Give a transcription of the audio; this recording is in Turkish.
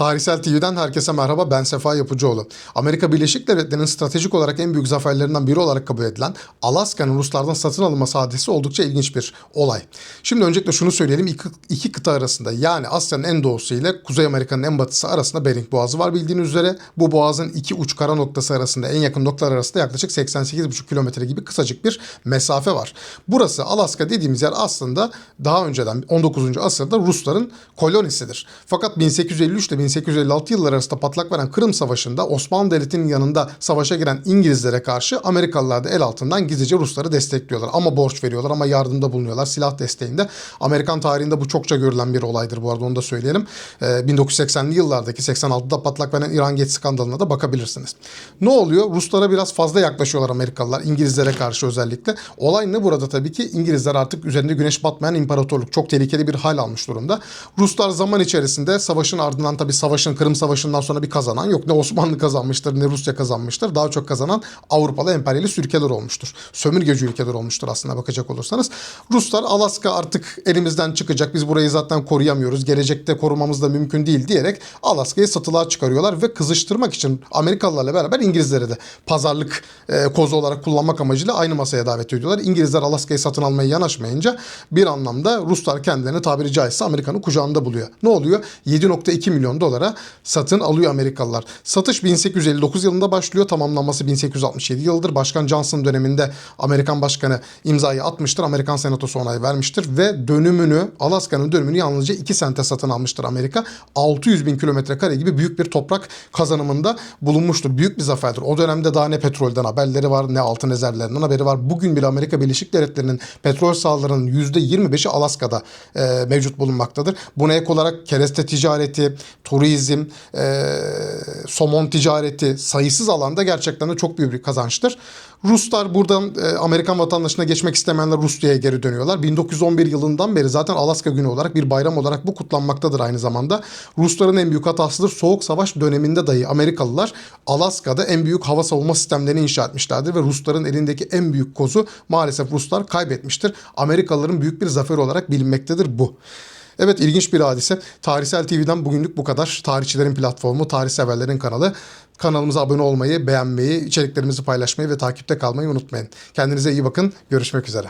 Tarihsel TV'den herkese merhaba. Ben Sefa Yapıcıoğlu. Amerika Birleşik Devletleri'nin stratejik olarak en büyük zaferlerinden biri olarak kabul edilen Alaska'nın Ruslardan satın alınması hadisi oldukça ilginç bir olay. Şimdi öncelikle şunu söyleyelim. İki, iki kıta arasında yani Asya'nın en doğusu ile Kuzey Amerika'nın en batısı arasında Bering Boğazı var bildiğiniz üzere. Bu boğazın iki uç kara noktası arasında en yakın noktalar arasında yaklaşık 88,5 kilometre gibi kısacık bir mesafe var. Burası Alaska dediğimiz yer aslında daha önceden 19. asırda Rusların kolonisidir. Fakat 1853 ile 1856 yılları arasında patlak veren Kırım Savaşı'nda Osmanlı Devleti'nin yanında savaşa giren İngilizlere karşı Amerikalılar da el altından gizlice Rusları destekliyorlar. Ama borç veriyorlar ama yardımda bulunuyorlar silah desteğinde. Amerikan tarihinde bu çokça görülen bir olaydır bu arada onu da söyleyelim. Ee, 1980'li yıllardaki 86'da patlak veren İran Geç skandalına da bakabilirsiniz. Ne oluyor? Ruslara biraz fazla yaklaşıyorlar Amerikalılar İngilizlere karşı özellikle. Olay ne burada tabii ki İngilizler artık üzerinde güneş batmayan imparatorluk çok tehlikeli bir hal almış durumda. Ruslar zaman içerisinde savaşın ardından tabii savaşın Kırım Savaşı'ndan sonra bir kazanan yok. Ne Osmanlı kazanmıştır ne Rusya kazanmıştır. Daha çok kazanan Avrupalı emperyalist ülkeler olmuştur. Sömürgeci ülkeler olmuştur aslında bakacak olursanız. Ruslar Alaska artık elimizden çıkacak. Biz burayı zaten koruyamıyoruz. Gelecekte korumamız da mümkün değil diyerek Alaska'yı satılığa çıkarıyorlar ve kızıştırmak için Amerikalılarla beraber İngilizleri de pazarlık e, kozu olarak kullanmak amacıyla aynı masaya davet ediyorlar. İngilizler Alaska'yı satın almaya yanaşmayınca bir anlamda Ruslar kendilerini tabiri caizse Amerika'nın kucağında buluyor. Ne oluyor? 7.2 milyon dolara satın alıyor Amerikalılar. Satış 1859 yılında başlıyor. Tamamlanması 1867 yılıdır. Başkan Johnson döneminde Amerikan başkanı imzayı atmıştır. Amerikan senatosu onay vermiştir ve dönümünü Alaska'nın dönümünü yalnızca 2 sente satın almıştır Amerika. 600 bin kilometre kare gibi büyük bir toprak kazanımında bulunmuştur. Büyük bir zaferdir. O dönemde daha ne petrolden haberleri var ne altın rezervlerinden haberi var. Bugün bile Amerika Birleşik Devletleri'nin petrol sahalarının %25'i Alaska'da e, mevcut bulunmaktadır. Buna ek olarak kereste ticareti, turizm, e, somon ticareti sayısız alanda gerçekten de çok büyük bir kazançtır. Ruslar buradan e, Amerikan vatandaşına geçmek istemeyenler Rusya'ya geri dönüyorlar. 1911 yılından beri zaten Alaska günü olarak bir bayram olarak bu kutlanmaktadır aynı zamanda. Rusların en büyük hatasıdır. Soğuk savaş döneminde dahi Amerikalılar Alaska'da en büyük hava savunma sistemlerini inşa etmişlerdir ve Rusların elindeki en büyük kozu maalesef Ruslar kaybetmiştir. Amerikalıların büyük bir zafer olarak bilinmektedir bu. Evet ilginç bir hadise. Tarihsel TV'den bugünlük bu kadar. Tarihçilerin platformu, tarih severlerin kanalı. Kanalımıza abone olmayı, beğenmeyi, içeriklerimizi paylaşmayı ve takipte kalmayı unutmayın. Kendinize iyi bakın. Görüşmek üzere.